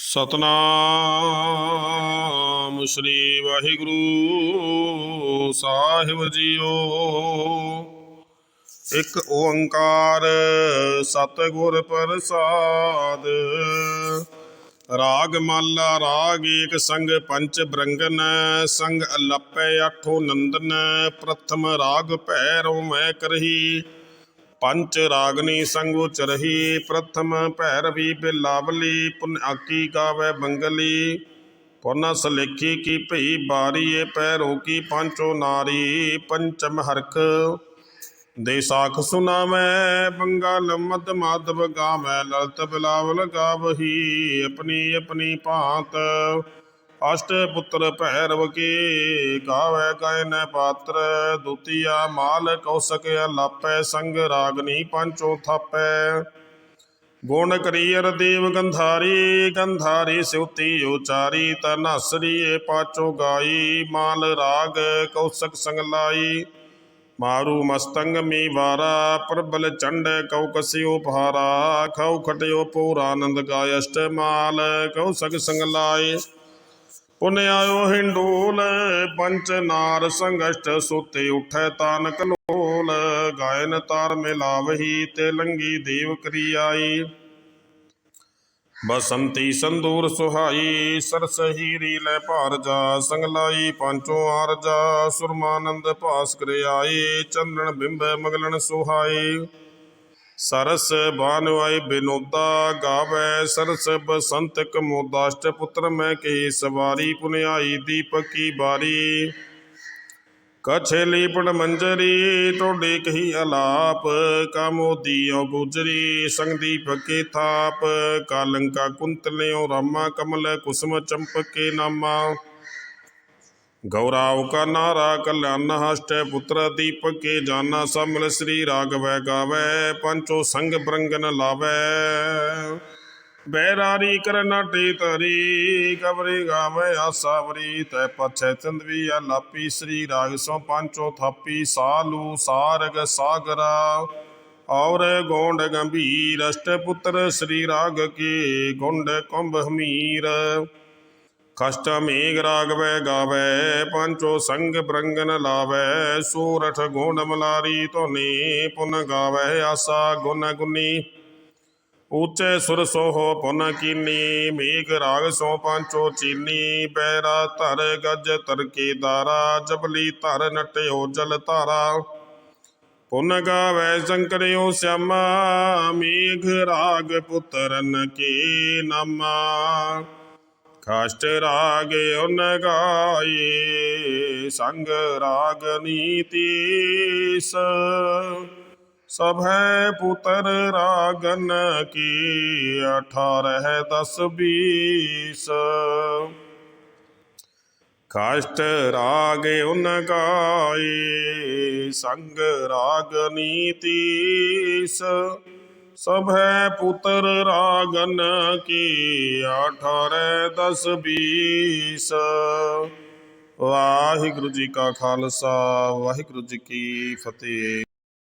ਸਤਨਾਮ ਸ੍ਰੀ ਵਾਹਿਗੁਰੂ ਸਾਹਿਬ ਜੀਓ। ਇੱਕ ਓੰਕਾਰ ਸਤਿਗੁਰ ਪ੍ਰਸਾਦ। ਰਾਗ ਮਾਲਾ, ਰਾਗ ਏਕ ਸੰਗ ਪੰਚ ਬ੍ਰੰਗਨ, ਸੰਗ ਅਲਪੈ ਆਠੋ ਨੰਦਨ, ਪ੍ਰਥਮ ਰਾਗ ਭੈਰਵ ਮੈਂ ਕਰਹੀ। ਪੰਚ ਰਾਗਨੀ ਸੰਗ ਉਚਰਹੀ, ਪ੍ਰਥਮ ਭੈਰਵੀ ਬਿਲਾਵਲੀ, ਪੁਨ ਆਕੀ ਗਾਵੇ ਬੰਗਲੀ। ਪੁਨ ਸਲੇਖੀ ਕੀ ਭਈ ਬਾਰੀਏ ਪੈਰੋ ਕੀ ਪੰਚੋ ਨਾਰੀ, ਪੰਚਮ ਹਰਖ। ਦੇ ਸਾਖ ਸੁਨਾਵੈ ਬੰਗਲ, ਮਦ ਮਾਧਵ ਗਾਵੈ, ਲਲਤ ਬਿਲਾਵਲ ਗਾਵਹੀ, ਆਪਣੀ ਆਪਣੀ ਭਾਂਤ। ਅਸ਼ਟ ਪੁੱਤਰ ਭੈਰਵ ਕੀ ਗਾਵੈ ਗਾਇਨ ਪਾਤਰ, ਦੁਤੀਆ ਮਾਲ ਕੌਸਕ ਲਾਪੈ ਸੰਗ ਰਾਗਨੀ ਪੰਚੋ ਥਾਪੈ। ਗੁਣ ਕਰੀਅਰ ਦੇਵ ਗੰਧਾਰੀ ਗੰਧਾਰੀ ਸਿਉਤੀ ਉਚਾਰੀ ਤਨਸਰੀ ਏ ਪਾਚੋ ਗਾਈ, ਮਾਲ ਰਾਗ ਕੌਸਕ ਸੰਗ ਲਾਈ ਮਾਰੂ ਮਸਤੰਗ ਮੀ ਵਾਰਾ, ਪ੍ਰਬਲ ਚੰਡ ਕਉ ਕਸਿਓ ਭਾਰਾ, ਖਉ ਖਟਿਓ ਪੂਰਾਨੰਦ ਗਾਇ ਅਸ਼ਟਮਾਲ ਕਉ ਸਗ ਸੰਗ ਲਾਏ ਪੁਨ ਆਇਓ ਹਿੰਡੋਲ, ਪੰਚ ਨਾਰ ਸੰਗਸ਼ਟ ਸੁਤੇ ਉਠੈ ਤਾਨ ਕਲੋਲ ਗਾਇਨ ਤਾਰ ਮਿਲਾਵਹੀ ਤੇ ਲੰਗੀ ਦੇਵ ਕਰੀ ਆਈ ਬਸੰਤੀ ਸੰਦੂਰ ਸੁਹਾਈ ਸਰਸ ਹੀਰੀ ਲੈ ਭਾਰ ਜਾ ਸੰਗ ਲਾਈ ਪੰਚੋ ਆਰਜਾ ਸੁਰਮਾਨੰਦ ਭਾਸ ਕਰਿ ਆਈ ਚੰਦਨ ਬਿੰਬ ਮਗਲਨ ਸੁਹਾਈ। ਸਰਸ ਬਾਨਵਾਈ ਬਿਨੋਦਾ ਗਾਵੇ, ਸਰਸ ਬਸੰਤ ਕਮੋਦਾਸ਼ਟ ਪੁੱਤਰ ਮੈਂ ਕਹੀ ਸਵਾਰੀ ਪੁਨਿਆਈ ਦੀਪਕ ਕੀ ਬਾਰੀ। ਕਛੇ ਲੀਪਣ ਮੰਜਰੀ, ਟੋਡੇ ਕਹੀ ਅਲਾਪ ਕਾਮੋਦੀਓ ਗੁਜਰੀ ਸੰਗਦੀਪ ਕੇ ਥਾਪ, ਕਾਲੰਕਾ ਕੁੰਤਲਿਓ ਰਾਮਾ ਕਮਲ ਕੁਸਮ ਚੰਪਕੇ ਨਾਮਾ। ਗੌਰਾਵ ਕਾ ਨਾਰਾ ਕਲਿਆਣ ਹਸਟ ਪੁੱਤਰ ਦੀਪਕ ਕੇ ਜਾਨਾ ਸਮਲ ਸ੍ਰੀ ਰਾਗਵੈ ਗਾਵੇ, ਪੰਚੋ ਸੰਗ ਬ੍ਰੰਗਨ ਲਾਵੈ। ਬੈਰਾਰੀ ਕਰਨਾ ਟੀ ਤਰੀ ਕਬਰੀ ਗਾਵੇ ਆਸਾਵਰੀ ਤੈ ਪਛੈ ਚੰਦਵੀ ਆ ਲਾਪੀ ਸ੍ਰੀ ਰਾਗ ਸੋ ਪੰਚੋ ਥਾਪੀ, ਸਾਲੂ ਸਾਰਗ ਸਾਗਰਾ। ਔਰ ਗੋਂਡ ਗੰਭੀਰ, ਅਸ਼ਟ ਪੁੱਤਰ ਸ੍ਰੀ ਰਾਗ ਕੇ, ਗੁੰਡ ਕੁੰਭ ਹਮੀਰ। ਕਸ਼ਟ ਮੇਘ ਰਾਗਵੈ ਗਾਵੇ, ਪੰਚੋ ਸੰਗ ਬ੍ਰੰਗਨ ਲਾਵੈ, ਸੂਰਠ ਗੁਣ ਮਲਾਰੀ ਧੋਨੀ, ਪੁਨ ਗਾਵੈ ਆਸਾ ਗੁਨ ਗੁਨੀ। ਉੱਚੇ ਸੁਰ ਸੋਹ ਪੁਨ ਕੀਨੀ ਮੇਘ ਰਾਗ ਸੋ ਪੰਚੋ ਚੀਨੀ, ਪੈਰਾ ਧਰ ਗਜ ਤਰ ਕੇ ਦਾਰਾ ਜਬਲੀ ਧਰ ਨਟਿਓ ਜਲ ਧਾਰਾ। ਪੁਨ ਗਾਵੈ ਸ਼ੰਕਰਿਓ ਸਿਆਮਾ ਮੇਘ ਰਾਗ ਪੁੱਤਰਨ ਕੇ ਨਾਮਾ। ਕਾਸ਼ਟ ਰਾਗ ਉਨ ਗਾਏ ਸੰਗ ਰਾਗ ਨੀਤੀਸ ਸਭੈ ਪੁੱਤਰ ਰਾਗਨ ਕੀ ਅਠਾਰਹ ਦਸ ਬੀਸ ਕਾਸ਼ਟ ਰਾਗ ਉਨ ਗਾਏ ਸੰਗ ਰਾਗ ਨੀਤੀਸ ਸਭੈ ਪੁੱਤਰ ਰਾਗਨ ਕੀ ਅਠਾਰਹ ਦਸ ਬੀਸ। ਵਾਹਿਗੁਰੂ ਜੀ ਕਾ ਖਾਲਸਾ, ਵਾਹਿਗੁਰੂ ਜੀ ਕੀ ਫਤਿਹ।